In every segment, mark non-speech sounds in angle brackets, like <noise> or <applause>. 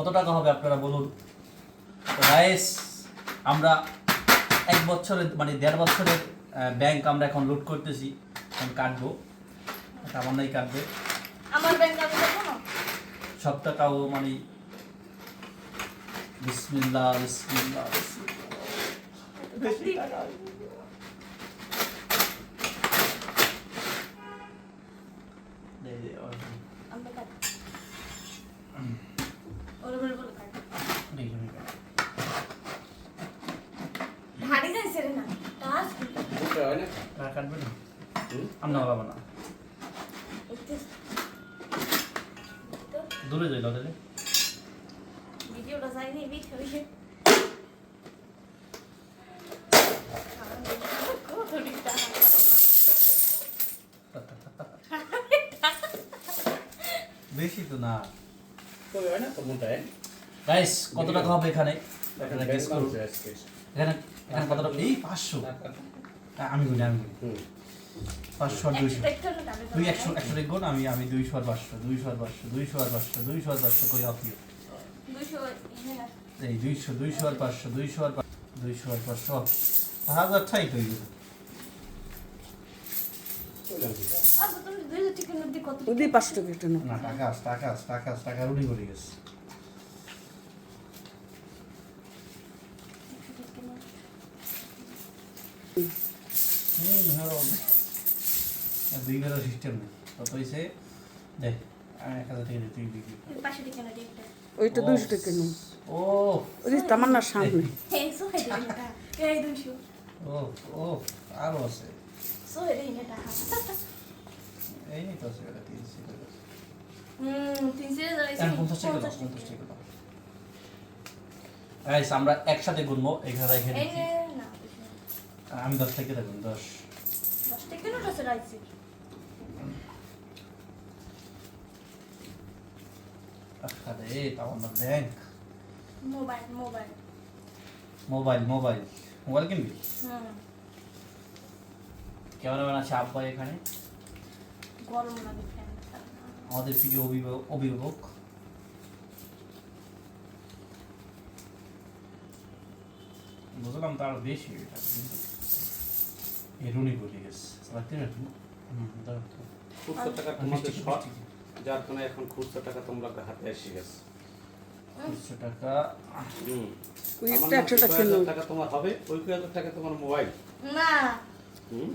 কত টাকা হবে আপনারা বলুন? গাইস আমরা এক বছরের মানে দেড় বছরের ব্যাংক আমরা এখন লুট করতেছি। এখন কাটবো। আমার নাই কাটবে। আমার ব্যাংক আমি না সব টাকাও মানে বিসমিল্লাহ বিসমিল্লাহ বিসমিল্লাহ। বেশি টাকা। দে, দে, ওর হাতে। আমরা কাট ওর বলে বলে কাট দেখি, আমি কাটি। ভারী যাইছে রে না কাজ বুঝতে হয় না টাকা কাটবে না হুম? পাবো না দূরে যাই লড়ে ভিডিওটা যায়নি ভিডিও বেশি তো না। হয় গাইস কত টাকা হবে এখানে। এখানে এখানে কত টাকা এই পাঁচশো। আমি গুনি আমি গুনি পাঁচশো আর দুইশো। তুই একশো একশো দেখব না আমি আমি দুইশো আর পাঁচশো দুইশো আর পাঁচশো দুইশো আর পাঁচশো দুইশো আর পাঁচশো কই আপনি এই দুইশো দুইশো আর পাঁচশো দুইশো আর দুইশো আর পাঁচশো হাজার ঠাই কই কি? ওদি পাঁচশো টাকা একটা না টাকা আছে টাকা রুটি করে গেছে। হুম দুই বেলা সিস্টেম নেই। কত হয়েছে দেখ আমি এক হাজার তুই বিক্রি ওইটা দুইশো টাকা নাও ও ওদি তামান্নার সামনে। <laughs> ও ও আরও আছে। এই নিয়ে তো আছে এটা তিনশো টাকা আমরা একসাথে গুনবো এখানে রেখে দিচ্ছি। আমি দশ থেকে দেখুন দশ। আরে তাও আমার bank mobile mobile. Mobile mobile. Mobile কিনবি? ক্যামেরাম্যান আছে আব্বাই এখানে। গরম লাগে আমাদের প্রিয় অভিভাবক অভিভাবক। বুঝলাম তার বেশি এটা কিন্তু। এই রুনি বলে গেছে না হুম দাও টাকা তোমাদের শর্ট যার কারণে এখন খুচরো টাকা তোমরা হাতে এসে গেছে। দুশো টাকা হুম। টাকা টাকা তোমার হবে ওই হাজার টাকা তোমার মোবাইল। না। হুম?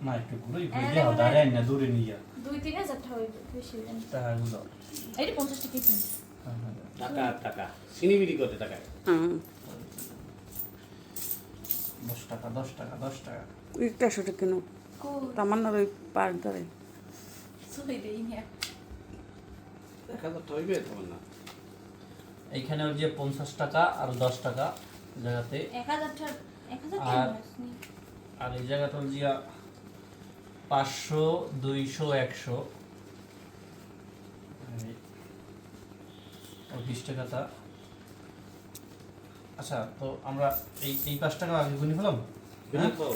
না একটু ঘুরে ঘুরে দাঁড়ায় না দূরে নিয়ে দুই তিন হাজার টাকা বেশি পঞ্চাশ টাকা কিন হ্যাঁ, হ্যাঁ, টাকা টাকা। সিনিবিরি করতে হ্যাঁ দশ টাকা দশ টাকা দশ টাকা। একটা টাকা নাও তামান্নার ওই পার ধরে। এইখানে ওই যে পঞ্চাশ টাকা আর দশ টাকা জায়গাতে। আর- আর এই জায়গাটা হল যে পাঁচশো দুইশো একশো। বিশ টাকাটা। আচ্ছা তো আমরা এই এই পাঁচ টাকা আগে গুনি ফেলাম? হ্যাঁ? তো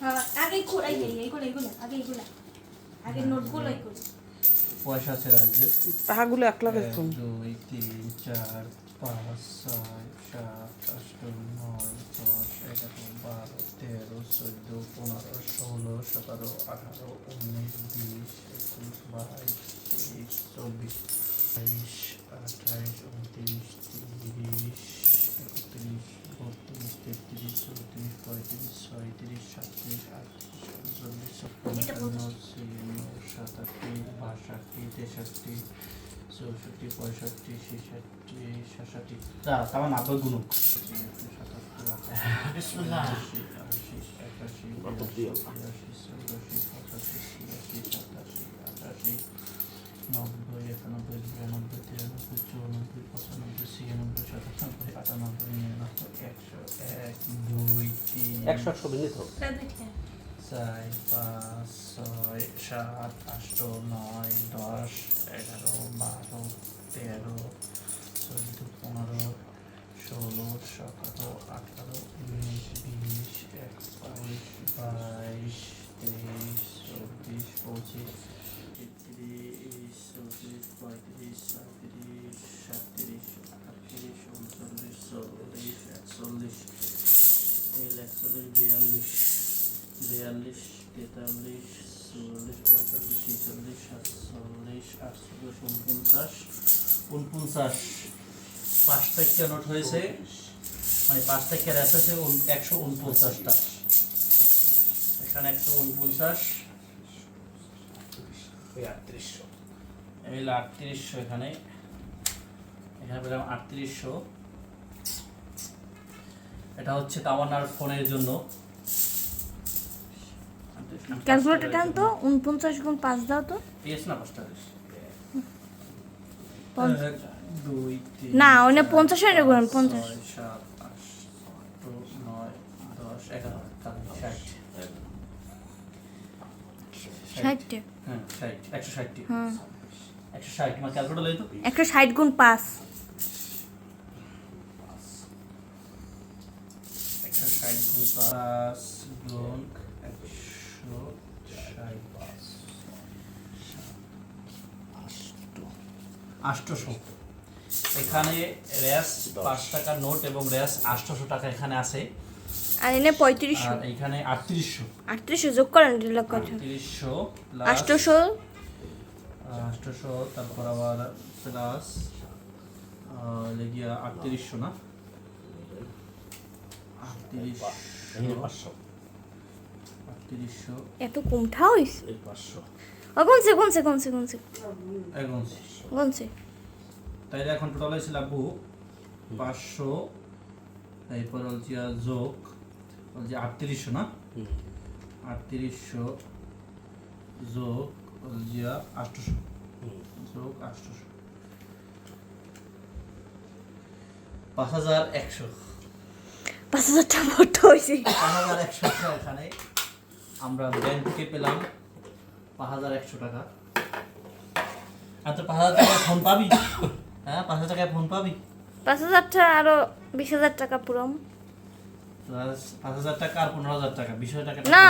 হ্যাঁ আগে কো- এই এই এইগুলো এইগুলো আগে এইগুলো আগে নোটগুলো এইগুলো পয়সা আছে রাজ্যে। টাকাগুলো এক লাখ এক দুই তিন চার পাঁচ ছয় সাত আট নয় দশ এগারো বারো তেরো চোদ্দ পনেরো ষোলো সতেরো আঠারো উনিশ বিশ একুশ বাইশ তেইশ চব্বিশ বাইশ আঠাইশ উনত্রিশ তিরিশ একত্রিশ বত্রিশ তেত্রিশ চৌত্রিশ পঁয়ত্রিশ ছয়ত্রিশ সাতত্রিশ আটত্রিশ উনচল্লিশ ছাপ্পান্ন ছিয়ান্ন সাতাশি বাষট্টি তেষট্টি চৌষট্টি পঁয়ষট্টি ছেষট্টি সাতষট্টি। তার নব্বই গুণ আশি আশি একাশি। বিরাশি চৌরাশি পঁচাশি ছিয়াশি সাতাশি আটাশি নব্বই একানব্বই বিরানব্বই তিরানব্বই চুরানব্বই পঁচানব্বই ছিয়ানব্বই সাতানব্বই আটানব্বই নিরানব্বই একশো এক দুই তিন একশো একশো ভেঙে তো প্রায় দুই টাকা চার পাঁচ ছয় সাত আট নয় দশ এগারো বারো তেরো চোদ্দ পনেরো ষোলো সতেরো আঠারো উনিশ বিশ একুশ বাইশ তেইশ চব্বিশ পঁচিশ তেত্রিশ চল্লিশ পঁয়ত্রিশ সাতত্রিশ আটত্রিশ উনচল্লিশ চল্লিশ একচল্লিশ একচল্লিশ বিয়াল্লিশ বিয়াল্লিশ তেতাল্লিশ চুয়াল্লিশ পঁয়তাল্লিশ ছেচল্লিশ সাতচল্লিশ আটচল্লিশ উনপঞ্চাশ উনপঞ্চাশ পাঁচ কে নোট হয়েছে মানে পাঁচটা কে এসেছে একশো উনপঞ্চাশটা। এখানে একশো উনপঞ্চাশ। আটত্রিশশো। এই হলো আটত্রিশশো এখানে। এখানে পেলাম আটত্রিশশো। এটা হচ্ছে তামান্নার ফোনের জন্য। ক্যালকুলেটর টান তো উনপঞ্চাশ গুণ পাঁচ দাও তো। পেয়েছ না পাঁচটা? দুই না, চার, পঞ্চাশ হয়ে গুণন, পঞ্চাশ। সাত আট নয় দশ এগারো তাহলে ষাট। হ্যাঁ ষাট একশো ষাটটি হ্যাঁ। 160 মা ক্যালকুলেটর লই তো 160 গুণ 5 160 গুণ 5 গুণ 160 এখানে র্যাশ 5 টাকার নোট এবং র্যাশ 800 টাকা এখানে আছে। আর এনে 3500 আর এখানে 3800 3800 যোগ করেন লক্ষ 3800 800 আটশোশো তারপর আবার প্লাস লেগিয়া আটত্রিশশো না? আটত্রিশশো। আটত্রিশশো। এত কমঠা হইস পাঁচশো। ও কমছে কমছে কমছে কমছে। কমছে। তাইলে এখন টোটাল যোগ হচ্ছে আটত্রিশশো না? আটত্রিশশো যোগ আটশোশো। পাঁচ হাজার একশো। পাঁচ হাজার টাকা হয়েছে। পাঁচ হাজার একশো টাকা এখানে আমরা ব্যাংক থেকে পেলাম পাঁচ হাজার একশো টাকা। তো পাঁচ হাজার টাকায় ফোন পাবি? হ্যাঁ পাঁচ হাজার টাকায় ফোন পাবি? পাঁচ হাজার টাকা আরও বিশ হাজার টাকা পুরো। প্লাস পাঁচ হাজার টাকা আর পনেরো হাজার টাকা। বিশ হাজার টাকা না।